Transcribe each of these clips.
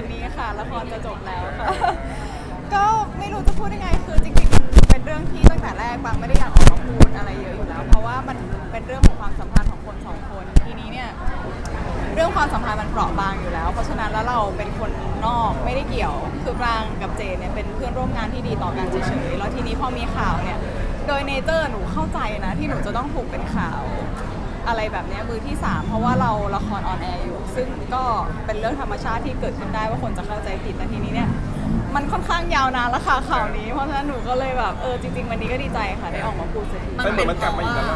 วันนี้ค่ะละครจะจบแล้วค่ะ ก็ไม่รู้จะพูดยังไงคือจริงๆมันเป็นเรื่องที่ตั้งแต่แรกบางไม่ได้อยากออกมาพูดอะไรเยอะอยู่แล้ว เพราะว่ามันเป็นเรื่องของความสัมพันธ์ของคนสองคนทีนี้เนี่ยเรื่องความสัมพันธ์มันเปราะบางอยู่แล้ว เพราะฉะนั้นแล้วเราเป็นคนนอกไม่ได้เกี่ยว คือกลางกับเจเนี่ยเป็นเพื่อนร่วมงานที่ดีต่อกันเฉยๆแล้วทีนี้พอมีข่าวเนี่ยโดยเนเจอร์หนูเข้าใจนะที่หนูจะต้องถูกเป็นข่าว อะไรแบบเนี้ยมือที่ 3 เพราะว่าเราละครออนแอร์อยู่ ซึ่งก็เป็นเรื่องธรรมชาติที่เกิดขึ้นได้ว่าคนจะเข้าใจผิดแต่ทีนี้เนี่ยมันค่อนข้างยาวนานแล้วค่ะข่าวนี้เพราะฉะนั้นหนูก็เลยแบบเออจริง ๆ วันนี้ก็ดีใจค่ะได้ออกมาพูดสักทีมันเหมือนมันกลับมาอีกแล้ว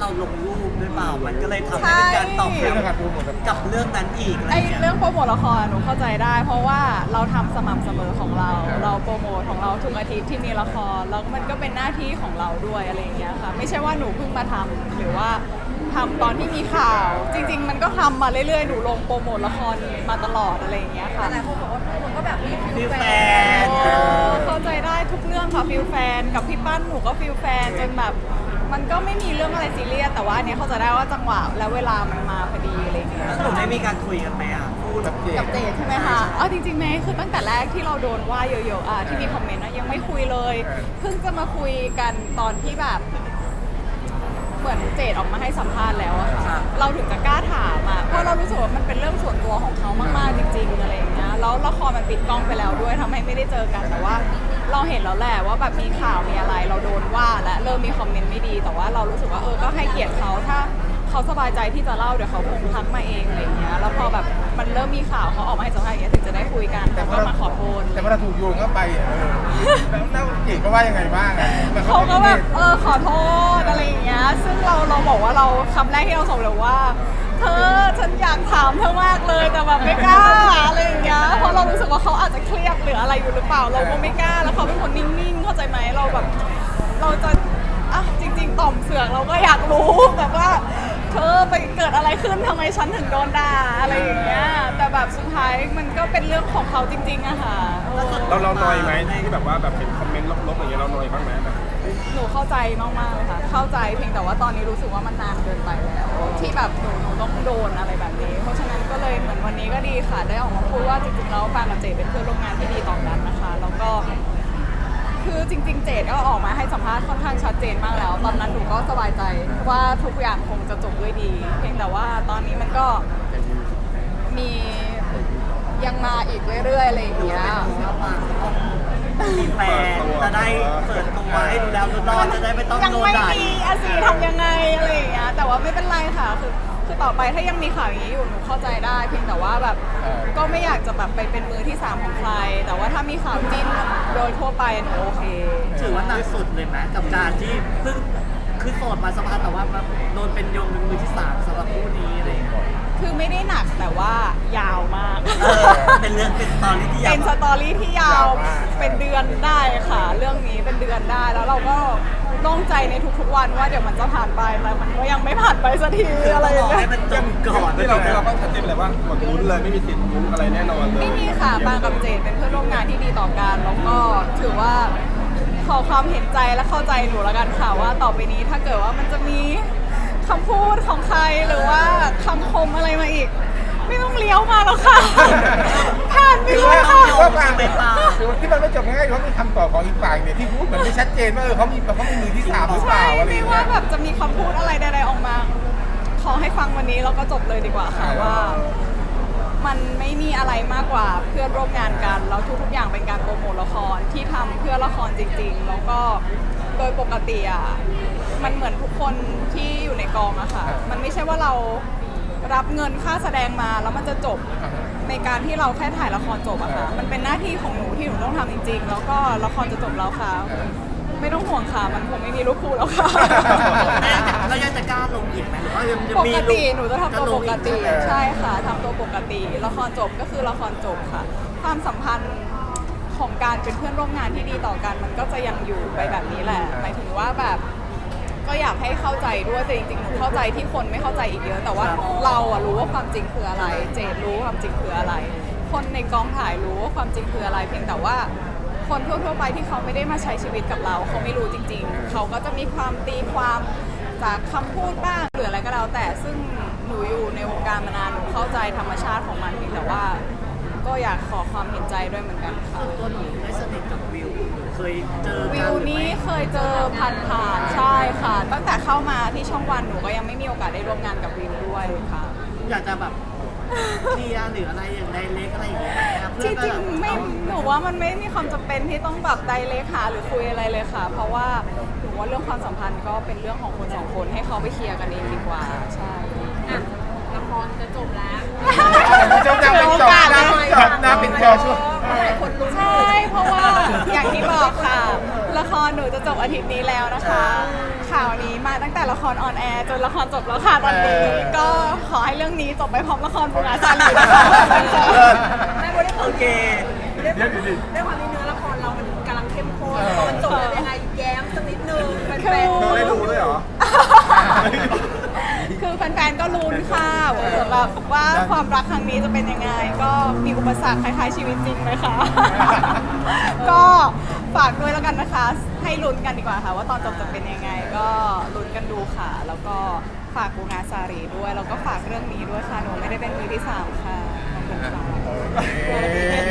เราลงรูปด้วยเปล่ามันก็เลยทำให้เป็นการตอบใช่ย้ำกับเรื่องนั้นอีกอะไรไอเงี้ยเรื่องโปรโมทละครหนูเข้าใจได้ เพราะว่าเราทำสม่ำเสมอของเรา เราโปรโมทของเราทุกอาทิตย์ที่มีละครแล้วมันก็เป็นหน้าที่ของเราด้วยอะไรอย่างเงี้ยค่ะ ไม่ใช่ว่าหนูเพิ่งมาทำหรือว่า ทำตอนที่มีข่าว จริง ๆ มันก็ทำมาเรื่อยๆ หนูลงโปรโมทละครมาตลอดอะไรอย่างเงี้ยค่ะ หลายคนบอกว่าคนก็แบบมีฟิลแฟนโอ้เข้าใจได้ทุกเรื่องค่ะฟิลแฟน กับพี่ปั้นหนูก็ฟิลแฟนจนแบบมันก็ไม่มีเรื่องอะไรซีเรียสแต่ว่าอันเนี้ยเข้าใจได้ว่าจังหวะและเวลามันมาพอดีอะไรอย่างเงี้ย แล้วหนูได้มีการคุยกันไหมอะพูดกับเจดใช่ไหมคะเอาจริงๆไหมคือตั้งแต่แรกที่เราโดนว่าเยอะๆอะที่มีคอมเมนต์นะยังไม่คุยเลย เพิ่งจะมาคุยกันตอนที่แบบ เหมือนเจดออกมาให้สัมภาษณ์แล้วอะค่ะเราถึงจะกล้าถามอะเพราะเรารู้สึกว่ามันเป็นเรื่องส่วนตัวของเขามากๆจริงๆอะไรอย่างเงี้ยแล้วละครมันปิดกล้องไปแล้วด้วยทำให้ไม่ได้เจอกันแต่ว่า เราเห็นแล้วแหละว่าแบบมีข่าวมีอะไร เราโดนว่าและเริ่มมีคอมเมนต์ไม่ดี แต่ว่าเรารู้สึกว่าเออก็ให้เกียรติเขาถ้า เขาสบายใจที่จะเล่าเดี๋ยวเขาคงทักมาเองอะไรอย่างเงี้ยแล้วพอแบบมันเริ่มมีข่าวเขาออกมาให้สัมภาษณ์อย่างเงี้ยถึงจะได้คุยกันเขาก็มาขอโทษแต่เวลาถูกโยงเข้าไปอะเออแล้วแล้วเก๋ก็ว่ายังไงบ้างอะมันเขาก็แบบเออขอโทษอะไรอย่างเงี้ยซึ่งเราเราบอกว่าเราคำแรกที่เราส่งเลยว่า เธอฉันอยากถามเธอมากเลยแต่แบบไม่กล้าอะไรอย่างเงี้ยเพราะเรารู้สึกว่าเขาอาจจะเครียดหรืออะไรอยู่หรือเปล่าเราก็ไม่กล้าแล้วเขาเป็นคนนิ่งๆเข้าใจไหมเราแบบ เราจะอะจริง ๆ ต่อมเสือกเราก็อยากรู้แบบว่า เธอไปเกิดอะไรขึ้นทำไมฉันถึงโดนด่าอะไรอย่างเงี้ยแต่แบบสุดท้ายมันก็เป็นเรื่องของเขาจริงๆอะค่ะเออเราเรานอยไหมที่แบบว่าแบบเห็นคอมเมนต์ลบๆอย่างเงี้ยเรานอยบ้างไหมแบบหนูเข้าใจมากๆเลยค่ะ เข้าใจเพียงแต่ว่าตอนนี้รู้สึกว่ามันนานเกินไปแล้ว ที่แบบหนูหนูต้องโดนอะไรแบบนี้ เพราะฉะนั้นก็เลยเหมือนวันนี้ก็ดีค่ะ ได้ออกมาพูดว่าจริงๆแล้วฟางกับเจดเป็นเพื่อนร่วมงานที่ดีต่อกันนะคะ แล้วก็ คือจริง ๆ เจดก็ออกมาให้สัมภาษณ์ค่อนข้างชัดเจนมากแล้ว ตอนนั้นหนูก็สบายใจว่าทุกอย่างคงจะจบด้วยดี เพียงแต่ว่าตอนนี้มันก็มียังมาอีกเรื่อยๆอะไรอย่างเงี้ย มีแฟนจะได้เปิดตัวให้ดูแล้วดูรอดจะได้ไม่ต้องยังโดนไม่ด่ามีอาซีทำยังไงอะไรอย่างเงี้ยแต่ว่าไม่เป็นไรค่ะ คือ คือต่อไปถ้ายังมีข่าวอย่างนี้อยู่หนูเข้าใจได้ เพียงแต่ว่าแบบก็ไม่อยากจะแบบไปเป็นมือที่สามของใคร แต่ว่าถ้ามีข่าวจิ้นโดยทั่วไปหนูโอเค ถือว่าหนักสุดเลยไหมกับการที่เพิ่งคือโสดมาสักพักแต่ว่ามาโดนเป็นโยงเป็นมือที่สามสำหรับคู่นี้อะไรอย่างเงี้ยคือไม่ได้หนักแต่ว่ายาวมาก เออเป็นเรื่องเป็นตอนที่ที่ยาเป็วนสตอรี่ที่ยาวเป็นเดือนได้ค่ะ เรื่องนี้เป็นเดือนได้แล้วเราก็ โล่งใจในทุกๆวันว่าเดี๋ยวมันจะผ่านไปแต่มันก็ยังไม่ผ่านไปสักทีอะไรอต้ย่าองงรอเงี้ให้ย มันจบก่อนที่เราที่เราก็ชัดเจนเลยว่าหมดลุ้นเลยไม่มีสิทธิ์ลุ้นอะไรแน่นอนเลยไม่มีค่ะบางกับเจดเป็นเพื่อนร่วมงานที่ดีต่อกันแล้วก็ถือว่าขอความเห็นใจและเข้าใจหนูแล้วกันค่ะว่าต่อไปนี้ถ้าเกิดว่ามันจะมีคำพูดของใครหรือว่าคำคมอะไรมาอีกไม่ ต้องเลี้ยวมาแล้วค่ะ ผ่านไปคือเลยว่าต้องค่ะโยงใช่ไหมป้าคือที่มันไม่จบง่ายๆเขามีคำตอบของอีกฝ่ายเนี่ยที่พูดเหมือนไม่ชัดเจนว่าเออเขามีเขามีมือที่สามหรือเปใช่ล่าอะไรอไม่ย่างว่าเงี้ยแบบจะมีคำพูดอะไรใดๆออกมา ขอให้ฟังวันนี้แล้วก็จบเลยดีกว่าค่ะว่า มันไม่มีอะไรมากกว่าเพื่อนร่วมงานกันแล้วทุกๆอย่างเป็นการโปรโมทละครที่ทำเพื่อละครจริง ๆ แล้วก็โดยปกติอะมันเหมือนทุกคนที่อยู่ในกองอะค่ะ มันไม่ใช่ว่าเรา รับเงินค่าแสดงมาแล้วมันจะจบในการที่เราแค่ถ่ายละครจบอะค่ะ มันเป็นหน้าที่ของหนูที่หนูต้องทำจริง ๆ แล้วก็ละครจะจบแล้วค่ะ ไม่ต้องห่วงค่ะ มันคงไม่มีลูกคู่แล้วค่ะเรายังจะกล้าลงอีกไหมหรือว่ายังจะปมีกลูติหนูจะทำตัวปกติจะลงอีใช่ไหมใช่ค่ะทำตัวปกติ ละครจบก็คือละครจบค่ะ ความสัมพันธ์ของการเป็นเพื่อนร่วมงานที่ดีต่อกัน มันก็จะยังอยู่ไปแบบนี้แหละหมายถึงว่าแบบ ก็อยากให้เข้าใจด้วยแต่จริงๆหนูเข้าใจที่คนไม่เข้าใจอีกเยอะ แต่ว่าเราอะรู้ว่าความจริงคืออะไร เจดรู้ความจริงคืออะไร คนในกองถ่ายรู้ว่าความจริงคืออะไร เพียงแต่ว่า คนทั่วๆไปที่เขาไม่ได้มาใช้ชีวิตกับเรา เขาไม่รู้จริง ๆ เขาก็จะมีความตีความจากคำพูดบ้างหรืออะไรก็แล้วแต่ซึ่งหนูอยู่ในวงการมานานหนูเข้าใจธรรมชาติของมันเพียงแต่ว่า ก็อยากขอความเห็นใจด้วยเหมือนกันค่ะ ส่วนตัวหนูได้สนิทกับวิว เคยเจอวิกันวหรือนี้ไม่เคยเจอผ่านผ่านๆใช่ค่ะ ตั้งแต่เข้ามาที่ช่องวันหนูก็ยังไม่มีโอกาสได้ร่วมงานกับวิวด้วยค่ะ อยากจะแบบเคลียร์หรืออะไรอย่างใดเล็กอะไรอย่างเงี้ยนะเพื่จอก็ริงๆไม่หนูว่ามันไม่มีความจำเป็นที่ต้องแบบไดเลกหาหรือคุยอะไรเลยค่ะ เพราะว่าหนูว่าเรื่องความสัมพันธ์ก็เป็นเรื่องของคนสองคนให้เขาไปเคลียร์กันเองดีกว่า ใช่ละครจะจบแล้ว เจ้าจะเป็นจบนะจบนะเป็นจบช่วง ใช่ เพราะว่าอย่างที่บอกค่ะ ละคร หนูจะจบอาทิตย์นี้แล้วนะคะ ข่าวนี้มาตั้งแต่ละครออนแอร์จนละครจบแล้วค่ะตอนนี้ ก็ขอให้เรื่องนี้จบไปพร้อมละครบุญอาจารย์นะคะแม่โบได้โอเคเดี๋ยวดิด้วยความที่เนื้อละครเรามันกำลังเข้มข้นพอมันจบแล้วยังไงแย้มสักนิดนึงแฟคืนอเธอได้ดูด้วยเหรอคือแฟนๆ ก็ลุ้นค่ะแบบว่าความรักครั้งนี้จะเป็นยังไง ก็มีอุปสรรคคล้ายๆชีวิตจริงเลยค่ะก็ ฝากด้วยแล้วกันนะคะ ให้ลุ้นกันดีกว่าค่ะ ว่าตอนจบจะเป็นยังไง ก็ลุ้นกันดูค่ะ แล้วก็ฝากบูงาซารีด้วย แล้วก็ฝากเรื่องนี้ด้วยค่ะหนูไม่ได้เป็นมือที่สามค่ะขอบคุณค่ะ โอเค